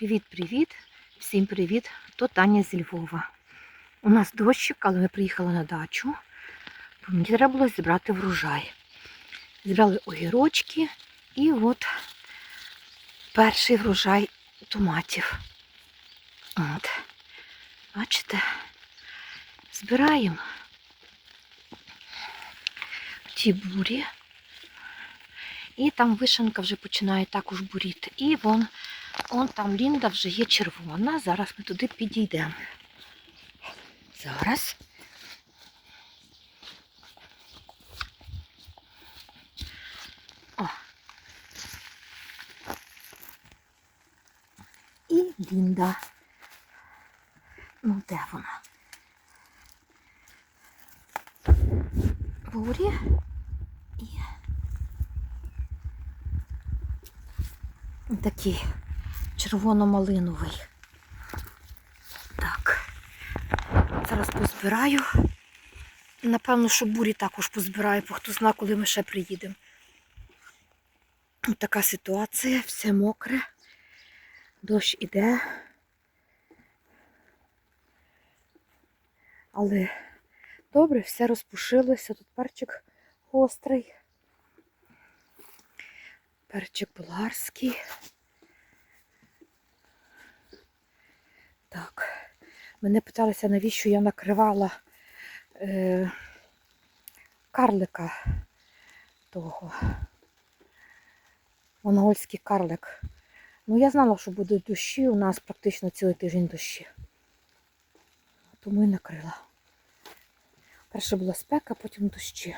Привіт-привіт! Всім привіт! То Таня зі Львова. У нас дощик, але ми приїхали на дачу. Мені треба було зібрати врожай. Зібрали огірочки і от перший врожай томатів. От. Бачите? Збираємо в тій бурі. І там вишенка вже починає також буріти. І вон, вон там Лінда вже є червона. Зараз ми туди підійдемо. Зараз. О. І Лінда. Ну, де вона? Бурі. І такий червоно-малиновий. Так. Зараз позбираю. Напевно, що бурі також позбираю, бо хто зна, коли ми ще приїдемо. Ось така ситуація, все мокре. Дощ іде. Але добре, все розпушилося. Тут перчик гострий. Перчик болгарський. Так. Мене питалися, навіщо я накривала е, карлика того. Монгольський карлик. Ну, я знала, що буде дощі, у нас практично цілий тиждень дощі. Тому і накрила. Перше була спека, потім дощі.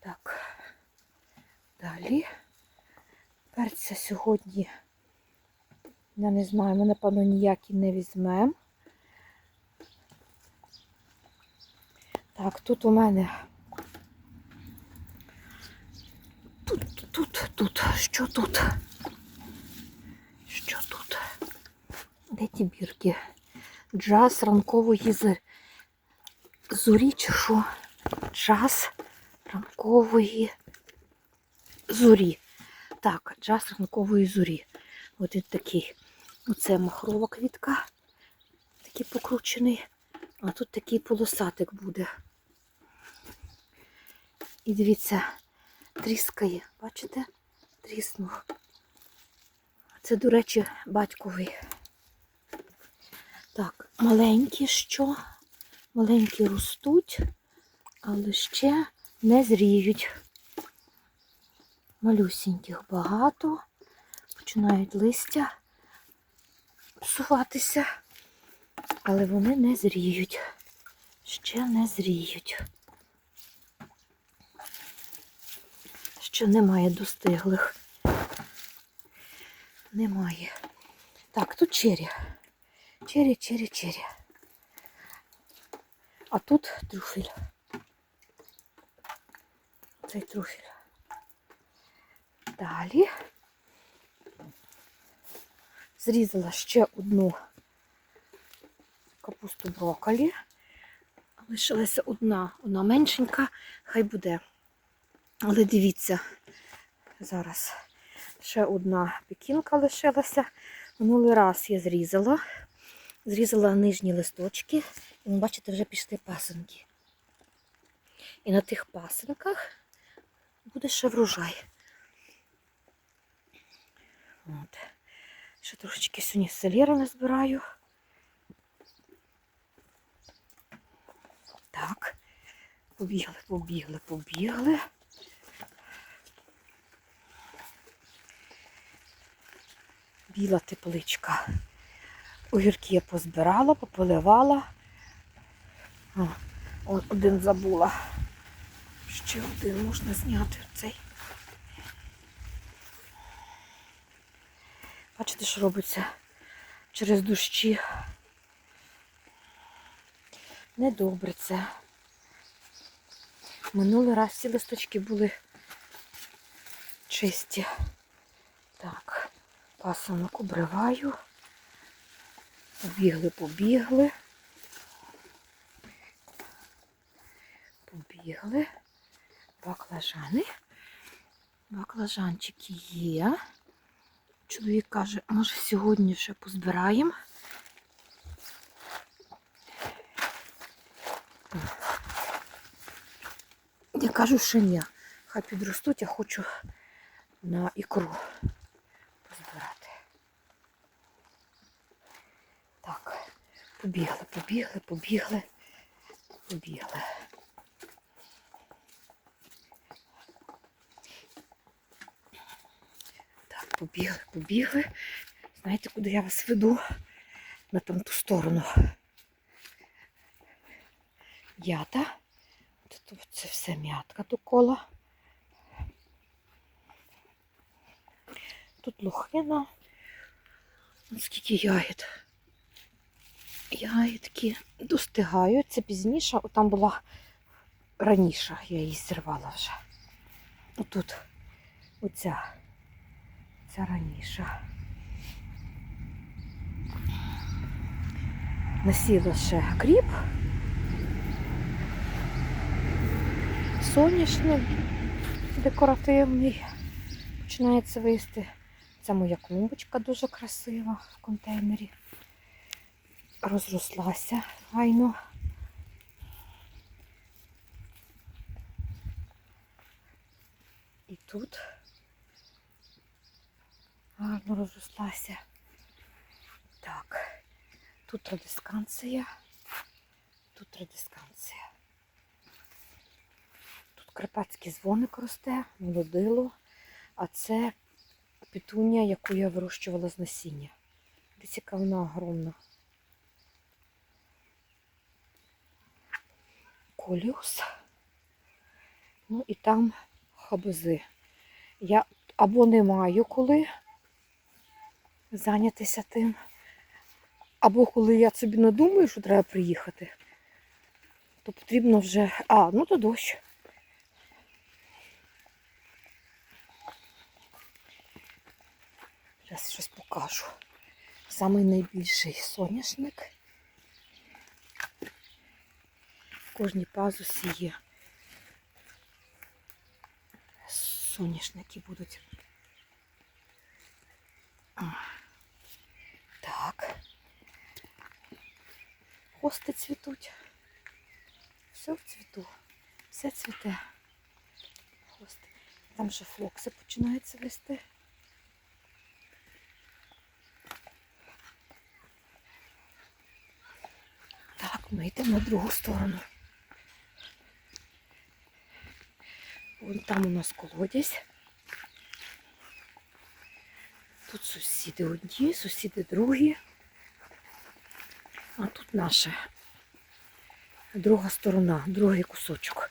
Так. Далі. Перця сьогодні, я не знаю, ми, напевно, ніякий не візьмемо. Так, тут у мене. Тут, тут, тут. Що тут? Що тут? Де ті бірки? Джаз ранкової з... зорі чи що? Джаз ранкової зорі. Так, джаз ранкової зорі. От він такий. Оце махрова квітка. Такий покручений. А тут такий полосатик буде. І дивіться, тріскає. Бачите? Тріснув. Це, до речі, батьковий. Так, маленькі що? Маленькі ростуть, але ще не зріють. Малюсіньких багато. Починають листя псуватися, але вони не зріють. Ще не зріють. Ще немає достиглих. Немає. Так, тут чері. Чері, чері, чері. А тут трюфель. Цей трюфель. Далі зрізала ще одну капусту брокколі. Лишилася одна, одна меншенька, хай буде. Але дивіться, зараз ще одна пекінка лишилася. Минулий раз я зрізала. Зрізала нижні листочки, і ви бачите, вже пішли пасенки. І на тих пасенках буде ще врожай. От. Ще трошечки сьогодні селєри назбираю. Так. Побігли, побігли, побігли. Біла тепличка. Огірки я позбирала, пополивала. О, один забула. Ще один можна зняти цей. Бачите, що робиться через дощі. Недобре це. Минулий раз ці листочки були чисті. Так, пасанок обриваю. Побігли, побігли. Побігли. Баклажани. Баклажанчики є. Чоловік каже, може сьогодні вже позбираємо. Я кажу, що ні. Хай підростуть, я хочу на ікру позбирати. Так, побігли, побігли, побігли, побігли. Так, побігли, побігли. Знаєте, куди я вас веду? На там ту сторону. Ята. Тут це все м'ятка докола. Тут лохина. Ось Скільки ягід. Ягідки достигають. Це пізніше, там була раніше, я її зірвала вже. Отут. Оця. Ця раніше. Насіла ще кріп. Соняшник декоративний. Починається висти. Це моя клумбочка дуже красива в контейнері. Розрослася гайно. І тут гарно розрослася. Так, тут радисканція, тут радисканція. Тут карпатський дзвоник росте, молодило, а це петунія, яку я вирощувала з насіння. Дивіться, яка вона огромна. Коліус. Ну і там хабази. Я або не маю коли зайнятися тим, або коли я собі надумаю, що треба приїхати, то потрібно вже... А, ну то дощ. Зараз щось покажу. Самий найбільший соняшник. В кожній пазусі є соняшники будуть. А. Так. Хости цвітуть. Все в цвіту. Все цвіте. Хости. Там вже флокси починають цвісти. Так, ми йдемо на другу сторону. Вон там у нас колодязь. Тут сусіди одні, сусіди другі. А тут наша друга сторона, другий кусочок.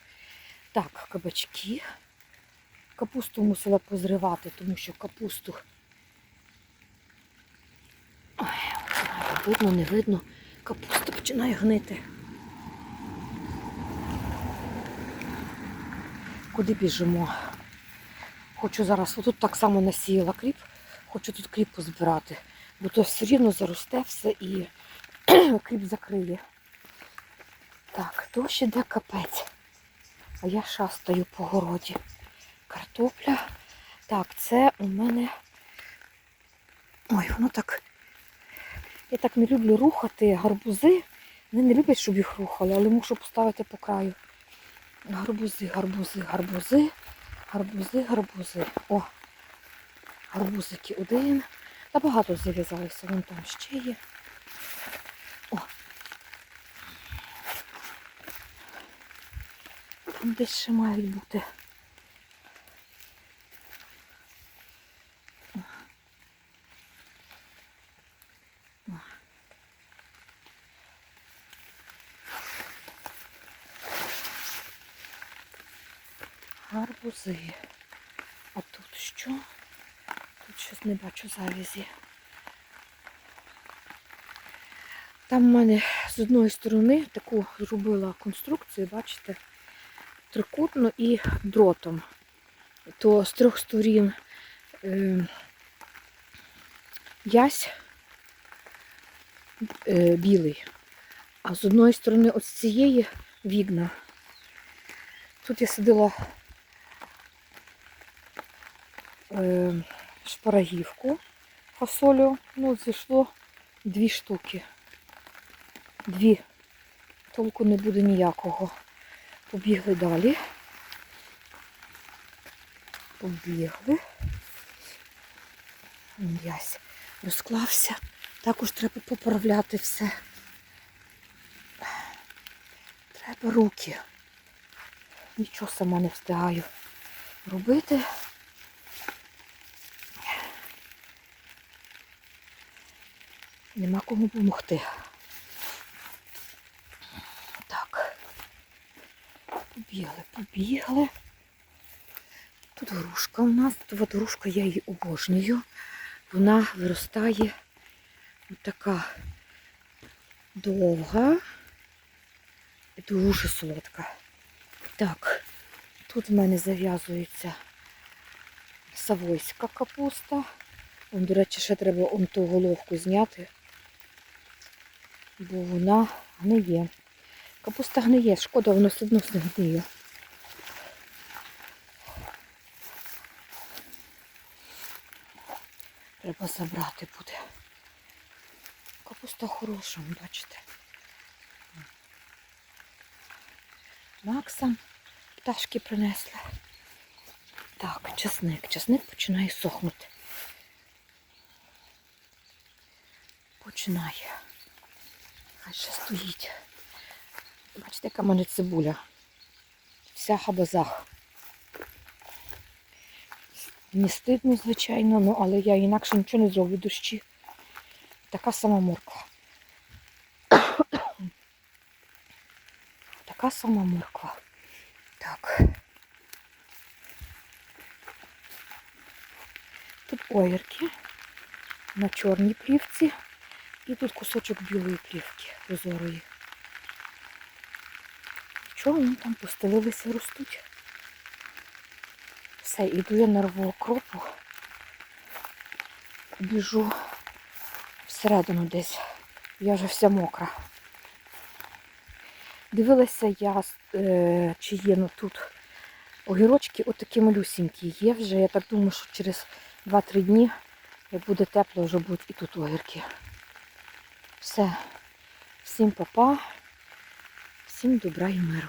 Так, кабачки. Капусту мусила позривати, тому що капусту Ой, видно, не видно. Капуста починає гнити. Куди біжимо? Хочу зараз, отут так само насіяла кріп, хочу тут кріп позбирати, бо то все рівно заросте все і кріп закриє. Так, дощ іде капець. А я шастаю по городі. Картопля. Так, це у мене. Ой, воно так. Я так не люблю рухати гарбузи. Вони не люблять, щоб їх рухали, але мушу поставити по краю. Гарбузи, гарбузи, гарбузи, гарбузи, гарбузи. О, гарбузики один. Та багато зав'язалося, вон там ще є. О. Там десь ще мають бути. Гарбузи. А тут що? Тут щось не бачу завязі. Там в мене з одної сторони таку зробила конструкцію, бачите, трикутно і дротом. То з трьох сторін е, ясь е, білий, а з одної сторони ось цієї вікна. Тут я садила е, шпарагівку, фасолю, ну, зійшло дві штуки. Дві. Толку не буде ніякого. Побігли далі. Побігли. М'ясь розклався. Також треба поправляти все. Треба руки. Нічого сама не встигаю робити. Нема кому допомогти. Так. Побігли, побігли. Тут грушка у нас. Тут от грушка я її обожнюю. Вона виростає така довга і дуже солодка. Так, тут в мене зав'язується савойська капуста. Вон, до речі, ще треба он ту головку зняти, бо вона гниє. Капуста гниє, шкода, воно все одно не гниє. Треба забрати буде. Капуста хороша, бачите. Макса пташки принесли. Так, чесник. Чесник починає сохнути. Починає. Хай ще стоїть. Бачите, яка в мене цибуля. Вся хабазах. Не стидно, звичайно, ну, але я інакше нічого не зроблю дощі. Така сама морква. Така сама морква. Так. Тут огірки на чорній плівці. І тут кусочок білої плівки прозорої. Чого вони там постелилися ростуть? Все, іду я нарву окропу. Біжу всередину десь. Я вже вся мокра. Дивилася я, е, чи є ну, тут огірочки отакі малюсінькі. Є вже, я так думаю, що через 2-3 дні, буде тепло, вже будуть і тут огірки. Все. Всім папа, всім добра і миру.